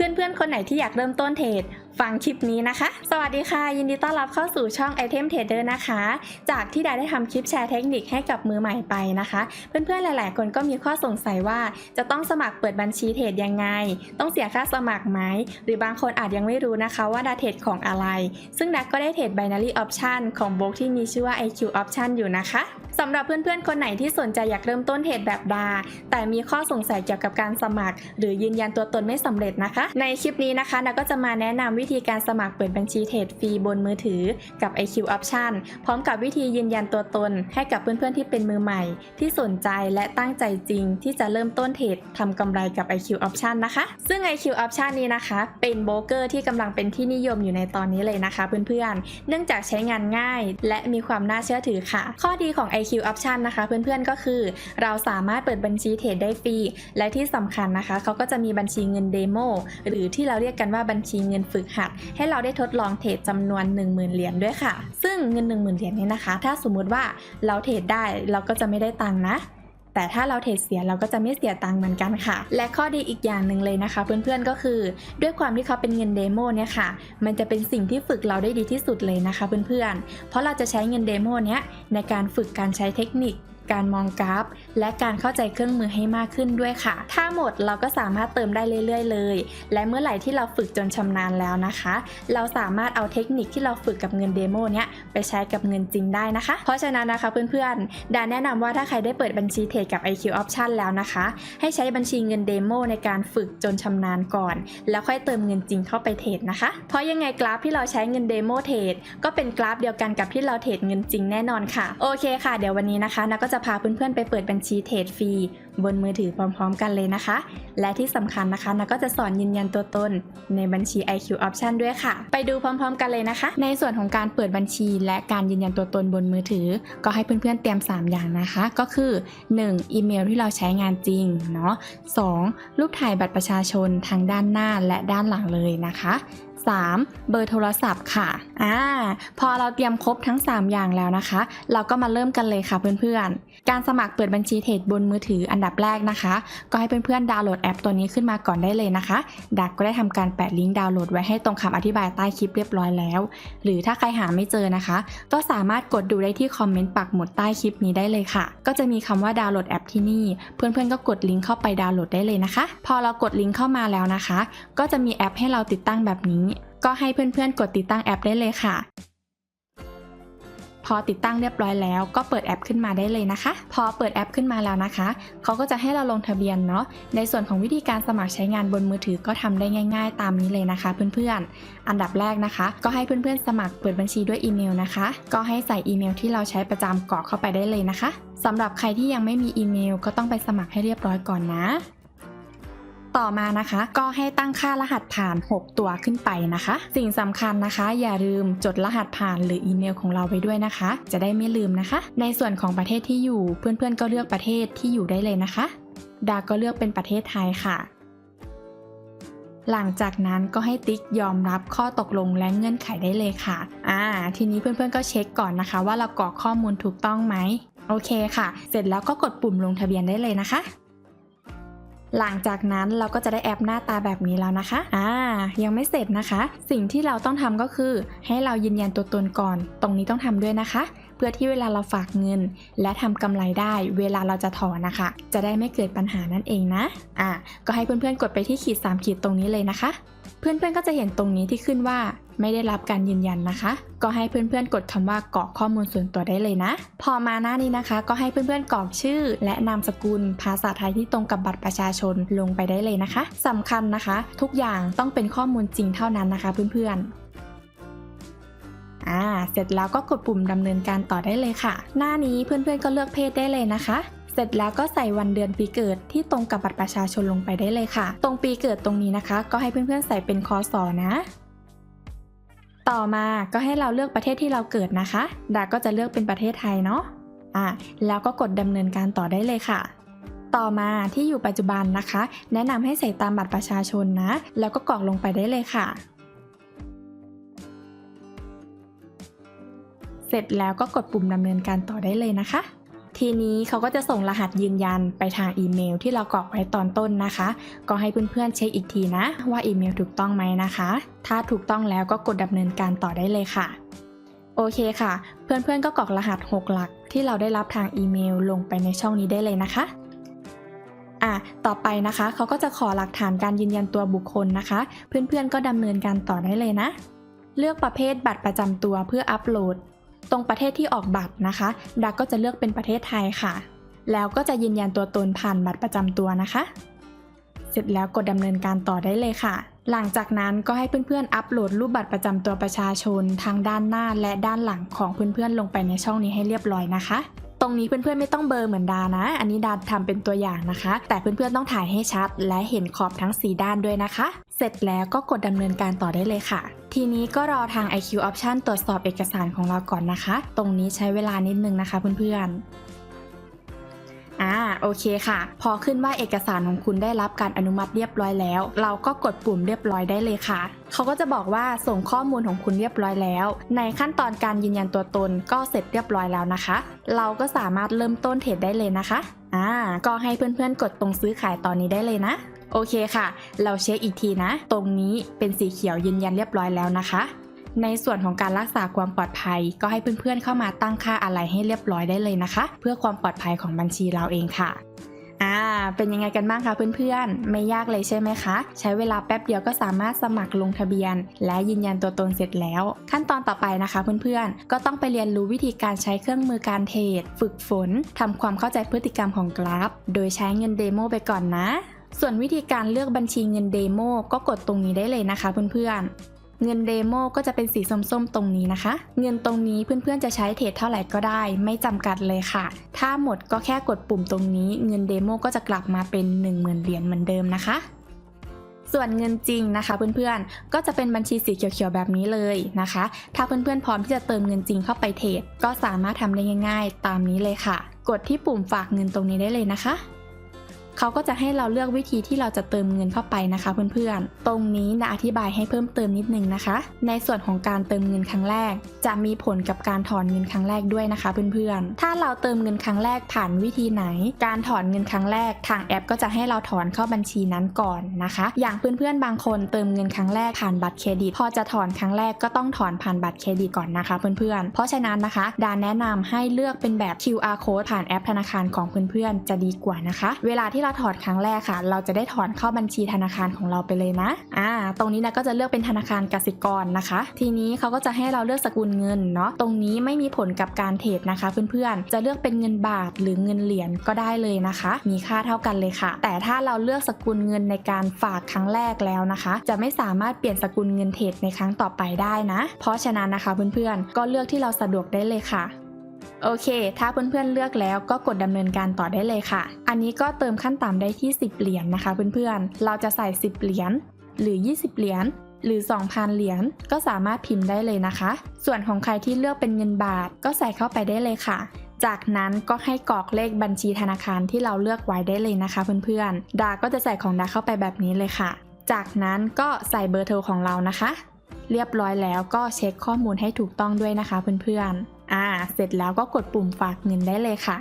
เพื่อนๆ คนไหนที่อยากเริ่มต้นเทรดฟังคลิปนี้นะคะ สวัสดีค่ะ ยินดีต้อนรับเข้าสู่ช่อง Item Trader นะคะ จากที่ได้ได้ทำคลิปแชร์เทคนิคให้กับมือใหม่ไปนะคะ เพื่อนๆ หลายๆ คนก็มีข้อสงสัยว่าจะต้องสมัครเปิดบัญชีเทรดยังไง ต้องเสียค่าสมัครไหม หรือบางคนอาจยังไม่รู้นะคะว่าดาเทรดของอะไร ซึ่งดักก็ได้เทรด Binary Option ของบล็อกที่มีชื่อว่า IQ Option อยู่นะคะ สำหรับเพื่อนๆ คนไหนที่สนใจอยากเริ่มต้นเทรดแบบดา แต่มีข้อสงสัยเกี่ยวกับการสมัคร หรือยืนยันตัวตนไม่สำเร็จนะคะ ในคลิปนี้นะคะนาก็จะมาแนะนำวิธีการสมัครเปิดบัญชีเทรดฟรีบนมือถือกับ IQ Option พร้อมกับวิธียืนยันตัวตน ให้กับเพื่อนๆที่เป็นมือใหม่ ที่สนใจและตั้งใจจริง ที่จะเริ่มต้นเทรดทำกำไรกับ IQ Option นะคะ ซึ่ง IQ Option นี้นะคะ เป็นโบรกเกอร์ที่กำลังเป็นที่นิยมอยู่ในตอนนี้เลยนะคะ เพื่อนๆ เนื่องจากใช้งานง่าย และมีความน่าเชื่อถือค่ะ ข้อดีของ IQ Option นะคะเพื่อนๆก็คือ เราสามารถเปิดบัญชีเทรดได้ฟรี และที่สำคัญนะคะ เขาก็จะมีบัญชีเงินเดโมหรือที่เราเรียกกันว่าบัญชีเงินฝึกหัด ให้เราได้ทดลองเทรดจำนวน 10,000 เหรียญด้วยค่ะ ซึ่งเงิน 10,000 เหรียญนี้นะคะ ถ้าสมมุติว่าเราเทรดได้เราก็จะไม่ได้ตังค์นะ แต่ถ้าเราเทรดเสียเราก็จะไม่เสียตังค์เหมือนกันค่ะ และข้อดีอีกอย่างหนึ่งเลยนะคะ เพื่อนๆก็คือ ด้วยความที่เขาเป็นเงินเดโมเนี่ยค่ะ มันจะเป็นสิ่งที่ฝึกเราได้ดีที่สุดเลยนะคะเพื่อนๆ เพราะเราจะใช้เงินเดโมเนี้ยในการฝึกการใช้เทคนิค การมองกราฟ และการเข้าใจเครื่องมือให้มากขึ้นด้วยค่ะ ถ้าหมดเราก็สามารถเติมได้เรื่อยๆ เลย และเมื่อไหร่ที่เราฝึกจนชำนาญแล้วนะคะ เราสามารถเอาเทคนิคที่เราฝึกกับเงินเดโมเนี้ยไปใช้กับเงินจริงได้นะคะ เพราะฉะนั้นนะคะเพื่อนๆดาแนะนำว่าถ้าใครได้เปิดบัญชีเทรดกับ IQ Option แล้วนะคะ ให้ใช้บัญชีเงินเดโมในการฝึกจนชำนาญก่อน แล้วค่อยเติมเงินจริงเข้าไปเทรดนะคะ เพราะยังไงกราฟที่เราใช้เงินเดโมเทรดก็เป็นกราฟเดียวกันกับที่เราเทรดเงินจริงแน่นอนค่ะ โอเคค่ะ เดี๋ยววันนี้นะคะนาก็จะพาเพื่อนๆไปเปิดบัญชีเทรดฟรีบนมือถือพร้อมๆ กันเลยนะคะ และที่สำคัญนะคะนาก็จะสอนยืนยันตัวตนในบัญชี IQ Option ด้วยค่ะ ไปดูพร้อมๆ กันเลยนะคะ ในส่วนของการเปิดบัญชีและการยืนยันตัวตนบนมือถือ ก็ให้เพื่อนๆเตรียม 3 อย่างนะคะ ก็คือ 1. อีเมลที่เราใช้งานจริงเนาะ 2. รูปถ่ายบัตรประชาชนทางด้านหน้าและด้านหลังเลยนะคะ 3. เบอร์โทรศัพท์ค่ะอ่าพอเราเตรียมครบทั้ง 3 อย่างแล้วนะคะ เราก็มาเริ่มกันเลยค่ะเพื่อนๆ การสมัครเปิดบัญชีเทรดบนมือถืออันดับแรกนะคะ ก็ให้เพื่อนๆดาวน์โหลดแอปตัวนี้ขึ้นมาก่อนได้เลยนะคะ ดักก็ได้ทำการแปะลิงก์ดาวน์โหลดไว้ให้ตรงคำอธิบายใต้คลิปเรียบร้อยแล้ว หรือถ้าใครหาไม่เจอนะคะ ก็สามารถกดดูได้ที่คอมเมนต์ปักหมุดใต้คลิปนี้ได้เลยค่ะ ก็จะมีคำว่าดาวน์โหลดแอปที่นี่ เพื่อนๆก็กดลิงก์เข้าไปดาวน์โหลดได้เลยนะคะ พอเรากดลิงก์เข้ามาแล้วนะคะ ก็จะมีแอปให้เราติดตั้งแบบนี้ ก็ให้เพื่อนๆ กดติดตั้งแอปได้เลยค่ะ พอติดตั้งเรียบร้อยแล้ว ก็เปิดแอปขึ้นมาได้เลยนะคะ พอเปิดแอปขึ้นมาแล้วนะคะ เขาก็จะให้เราลงทะเบียนเนาะ ในส่วนของวิธีการสมัครใช้งานบนมือถือก็ทำได้ง่าย ๆ ตามนี้เลยนะคะ เพื่อนๆ อันดับแรกนะคะ ก็ให้เพื่อนๆ สมัครเปิดบัญชีด้วยอีเมลนะคะ ก็ให้ใส่อีเมลที่เราใช้ประจำกรอกเข้าไปได้เลยนะคะสำหรับใครที่ยังไม่มีอีเมล ก็ต้องไปสมัครให้เรียบร้อยก่อนนะ ต่อมานะคะ ก็ให้ตั้งค่ารหัสผ่าน 6 ตัวขึ้นไปนะคะ สิ่งสำคัญนะคะ อย่าลืมจดรหัสผ่านหรืออีเมลของเราไว้ด้วยนะคะ จะได้ไม่ลืมนะคะ ในส่วนของประเทศที่อยู่เพื่อนๆ ก็เลือกประเทศที่อยู่ได้เลยนะคะ ดาก็เลือกเป็นประเทศไทยค่ะหลังจากนั้นก็ให้ติ๊กยอมรับข้อตกลงและเงื่อนไขได้เลยค่ะ อ่า ทีนี้เพื่อนๆก็เช็คก่อนนะคะ ว่าเรากรอกข้อมูลถูกต้องไหม โอเคค่ะ เสร็จแล้วก็กดปุ่มลงทะเบียนได้เลยนะคะ หลังจากนั้นเราก็จะได้แอปหน้าตาแบบนี้แล้วนะคะ อ่า ยังไม่เสร็จนะคะ สิ่งที่เราต้องทำก็คือ ให้เรายืนยันตัวตนก่อน ตรงนี้ต้องทำด้วยนะคะ เพื่อที่เวลาเราฝากเงิน และทำกำไรได้ เวลาเราจะถอนนะคะ จะได้ไม่เกิดปัญหานั่นเองนะ อ่า ก็ให้เพื่อนๆกดไปที่ขีด3ขีดตรงนี้เลยนะคะ เพื่อนๆก็จะเห็นตรงนี้ที่ขึ้นว่าไม่ได้รับการยืนยันนะคะ ก็ให้เพื่อนๆ กดคำว่ากรอกข้อมูลส่วนตัวได้เลยนะ พอมาหน้านี้นะคะ ก็ให้เพื่อนๆ กรอกชื่อ และนามสกุล ภาษาไทยที่ตรงกับบัตรประชาชนลงไปได้เลยนะคะสำคัญนะคะ ทุกอย่างต้องเป็นข้อมูลจริงเท่านั้นนะคะ เพื่อนๆอ่าเสร็จแล้วก็กดปุ่มดำเนินการต่อได้เลยค่ะ หน้านี้เพื่อนๆก็เลือกเพศได้เลยนะคะ เสร็จแล้วก็ใส่วันเดือนปีเกิดที่ตรงกับบัตรประชาชนลงไปได้เลยค่ะ ตรงปีเกิดตรงนี้นะคะ ก็ให้เพื่อนๆใส่เป็นคอสอนะ ต่อมาก็ให้เราเลือกประเทศที่เราเกิดนะคะดาก็จะเลือกเป็นประเทศไทยเนาะอะแล้วก็กดดำเนินการต่อได้เลยค่ะ ต่อมาที่อยู่ปัจจุบันนะคะ แนะนำให้ใส่ตามบัตรประชาชนนะ แล้วก็กรอกลงไปได้เลยค่ะเสร็จแล้วก็กดปุ่มดำเนินการต่อได้เลยนะคะ ทีนี้เขาก็จะส่งรหัสยืนยันไปทางอีเมล ที่เรากรอกไว้ตอนต้นนะคะ ก็ให้เพื่อนๆเช็คอีกทีนะว่าอีเมลถูกต้องไหมนะคะ ถ้าถูกต้องแล้วก็กดดำเนินการต่อได้เลยค่ะ โอเคค่ะ เพื่อนๆก็กรอกรหัส 6 หลัก ที่เราได้รับทางอีเมลลงไปในช่องนี้ได้เลยนะคะอะต่อไปนะคะเขาก็จะขอหลักฐานการยืนยันตัวบุคคลนะคะ เพื่อนๆก็ดำเนินการต่อได้เลยนะ เลือกประเภทบัตรประจำตัวเพื่ออัปโหลด ตรงประเทศที่ออกบัตรนะคะ ดักก็จะเลือกเป็นประเทศไทยค่ะ แล้วก็จะยืนยันตัวตนผ่านบัตรประจำตัวนะคะ เสร็จแล้วกดดำเนินการต่อได้เลยค่ะ หลังจากนั้นก็ให้เพื่อนๆ อัปโหลดรูปบัตรประจำตัวประชาชนทางด้านหน้าและด้านหลังของเพื่อนๆ ลงไปในช่องนี้ให้เรียบร้อยนะคะ ตรงนี้เพื่อนๆไม่ต้องเบอร์เหมือนดานะ อันนี้ดาทำเป็นตัวอย่างนะคะ แต่เพื่อนๆต้องถ่ายให้ชัด และเห็นขอบทั้ง 4 ด้านด้วยนะคะ เสร็จแล้วก็กดดำเนินการต่อได้เลยค่ะ ทีนี้ก็รอทาง IQ Option ตรวจสอบเอกสารของเราก่อนนะคะ ตรงนี้ใช้เวลานิดนึงนะคะเพื่อนๆอ่า โอเคค่ะ พอขึ้นว่าเอกสารของคุณได้รับการอนุมัติเรียบร้อยแล้ว เราก็กดปุ่มเรียบร้อยได้เลยค่ะเขาก็จะบอกว่าส่งข้อมูลของคุณเรียบร้อยแล้ว ในขั้นตอนการยืนยันตัวตนก็เสร็จเรียบร้อยแล้วนะคะ เราก็สามารถเริ่มต้นเทรดได้เลยนะคะอ่าก็ให้เพื่อนๆกดตรงซื้อขายตอนนี้ได้เลยนะ โอเคค่ะ เราเช็คอีกทีนะ ตรงนี้เป็นสีเขียวยืนยันเรียบร้อยแล้วนะคะ ในส่วนของการรักษาความปลอดภัย ก็ให้เพื่อนๆเข้ามาตั้งค่าอะไรให้เรียบร้อยได้เลยนะคะ เพื่อความปลอดภัยของบัญชีเราเองค่ะอ่า เป็นยังไงกันบ้างคะเพื่อนๆ ไม่ยากเลยใช่ไหมคะ ใช้เวลาแป๊บเดียวก็สามารถสมัครลงทะเบียน และยืนยันตัวตนเสร็จแล้ว ขั้นตอนต่อไปนะคะเพื่อนๆ ก็ต้องไปเรียนรู้วิธีการใช้เครื่องมือการเทรดฝึกฝนทำความเข้าใจพฤติกรรมของกราฟ โดยใช้เงินเดโมไปก่อนนะ ส่วนวิธีการเลือกบัญชีเงินเดโมก็กดตรงนี้ได้เลยนะคะเพื่อนๆ เงินเดโมก็จะเป็นสีส้มๆ ตรงนี้นะคะ เงินตรงนี้เพื่อนๆจะใช้เทรดเท่าไหร่ก็ได้ ไม่จำกัดเลยค่ะ ถ้าหมดก็แค่กดปุ่มตรงนี้ เงินเดโมก็จะกลับมาเป็น 10,000 เหรียญเหมือนเดิมนะคะส่วนเงินจริงนะคะเพื่อนๆ ก็จะเป็นบัญชีสีเขียวๆแบบนี้เลยนะคะ ถ้าเพื่อนๆพร้อมที่จะเติมเงินจริงเข้าไปเทรดก็สามารถทำได้ง่าย ๆ ตามนี้เลยค่ะ กดที่ปุ่มฝากเงินตรงนี้ได้เลยนะคะ เขาก็จะให้เราเลือกวิธีที่เราจะเติมเงินเข้าไปนะคะเพื่อนๆ ตรงนี้นะอธิบายให้เพิ่มเติมนิดนึงนะคะ ในส่วนของการเติมเงินครั้งแรก จะมีผลกับการถอนเงินครั้งแรกด้วยนะคะเพื่อนๆ ถ้าเราเติมเงินครั้งแรกผ่านวิธีไหน การถอนเงินครั้งแรกทางแอปก็จะให้เราถอนเข้าบัญชีนั้นก่อนนะคะ อย่างเพื่อนๆบางคนเติมเงินครั้งแรกผ่านบัตรเครดิต พอจะถอนครั้งแรกก็ต้องถอนผ่านบัตรเครดิตก่อนนะคะเพื่อนๆ เพราะฉะนั้นนะคะ ดาแนะนำให้เลือกเป็นแบบ QR code ผ่านแอปธนาคารของเพื่อนๆ จะดีกว่านะคะ เวลาที่เราถอนครั้งแรกค่ะ เราจะได้ถอนเข้าบัญชีธนาคารของเราไปเลยนะอ่าตรงนี้นะก็จะเลือกเป็นธนาคารกสิกรนะคะ ทีนี้เขาก็จะให้เราเลือกสกุลเงินเนาะตรงนี้ไม่มีผลกับการเทรดนะคะ เพื่อนๆ จะเลือกเป็นเงินบาทหรือเงินเหรียญก็ได้เลยนะคะ มีค่าเท่ากันเลยค่ะ แต่ถ้าเราเลือกสกุลเงินในการฝากครั้งแรกแล้วนะคะ จะไม่สามารถเปลี่ยนสกุลเงินเทรดในครั้งต่อไปได้นะ เพราะฉะนั้นนะคะเพื่อนๆ ก็เลือกที่เราสะดวกได้เลยค่ะ โอเค ถ้าเพื่อนๆเลือกแล้วก็กดดำเนินการต่อได้เลยค่ะ อันนี้ก็เติมขั้นต่ำได้ที่ 10 เหรียญนะคะเพื่อนๆ เราจะใส่ 10 เหรียญหรือ 20 เหรียญหรือ 2,000 เหรียญก็สามารถพิมพ์ได้เลยนะคะ ส่วนของใครที่เลือกเป็นเงินบาทก็ใส่เข้าไปได้เลยค่ะ จากนั้นก็ให้กรอกเลขบัญชีธนาคารที่เราเลือกไว้ได้เลยนะคะเพื่อนๆ ดาก็จะใส่ของดาเข้าไปแบบนี้เลยค่ะ จากนั้นก็ใส่เบอร์โทรของเรานะคะ เรียบร้อยแล้วก็เช็คข้อมูลให้ถูกต้องด้วยนะคะเพื่อนๆ อ่า เสร็จแล้วก็กดปุ่มฝากเงินได้เลยค่ะ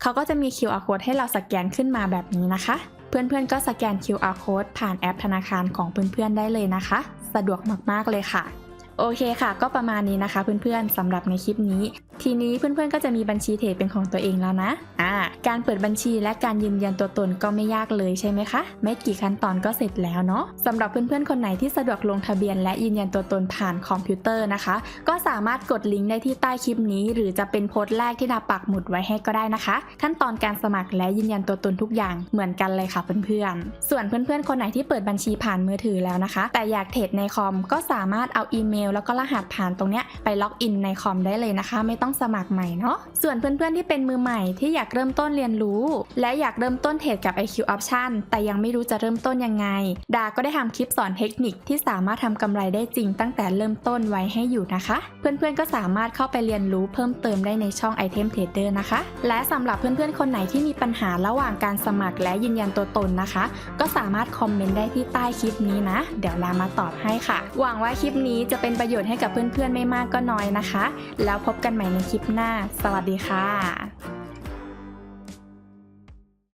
เขาก็จะมี QR code ให้เราสแกนขึ้นมาแบบนี้นะคะ เพื่อนๆก็สแกน QR code ผ่านแอปธนาคารของเพื่อนๆได้เลยนะคะ สะดวกมากๆเลยค่ะ โอเคค่ะ ก็ประมาณนี้นะคะ เพื่อนๆสำหรับในคลิปนี้ ทีนี้เพื่อนๆก็จะมีบัญชีเทรดเป็นของตัวเองแล้วนะอ่าการเปิดบัญชีและการยืนยันตัวตนก็ไม่ยากเลยใช่ไหมคะ ไม่กี่ขั้นตอนก็เสร็จแล้วเนาะสำหรับเพื่อนๆคนไหนที่สะดวกลงทะเบียน และยืนยันตัวตนผ่านคอมพิวเตอร์นะคะ ก็สามารถกดลิงก์ได้ที่ใต้คลิปนี้ หรือจะเป็นโพสต์แรกที่ดาปักหมุดไว้ให้ก็ได้นะคะ ขั้นตอนการสมัครและยืนยันตัวตนทุกอย่างเหมือนกันเลยค่ะเพื่อนๆส่วนเพื่อนๆคนไหนที่เปิดบัญชีผ่านมือถือแล้วนะคะ แต่อยากเทรดในคอมก็สามารถเอาอีเมลแล้วก็รหัสผ่านตรงเนี้ยไปล็อกอินในคอมได้เลยนะคะ ไม่ต้องสมัครใหม่เนาะส่วนเพื่อนๆที่เป็นมือใหม่ที่อยากเริ่มต้นเรียนรู้ และอยากเริ่มต้นเทรดกับ IQ Option แต่ยังไม่รู้จะเริ่มต้นยังไง ดาก็ได้ทำคลิปสอนเทคนิคที่สามารถทำกำไรได้จริงตั้งแต่เริ่มต้นไว้ให้อยู่นะคะ เพื่อนๆก็สามารถเข้าไปเรียนรู้เพิ่มเติมได้ในช่อง Item Trader นะคะ และสำหรับเพื่อนๆคนไหนที่มีปัญหาระหว่างการสมัครและยืนยันตัวตนนะคะ ก็สามารถคอมเมนต์ได้ที่ใต้คลิปนี้นะ เดี๋ยวลามาตอบให้ค่ะ หวังว่าคลิปนี้จะเป็นเป็นประโยชน์ให้กับเพื่อนๆไม่มากก็น้อยนะคะ แล้วพบกันใหม่ในคลิปหน้า สวัสดีค่ะ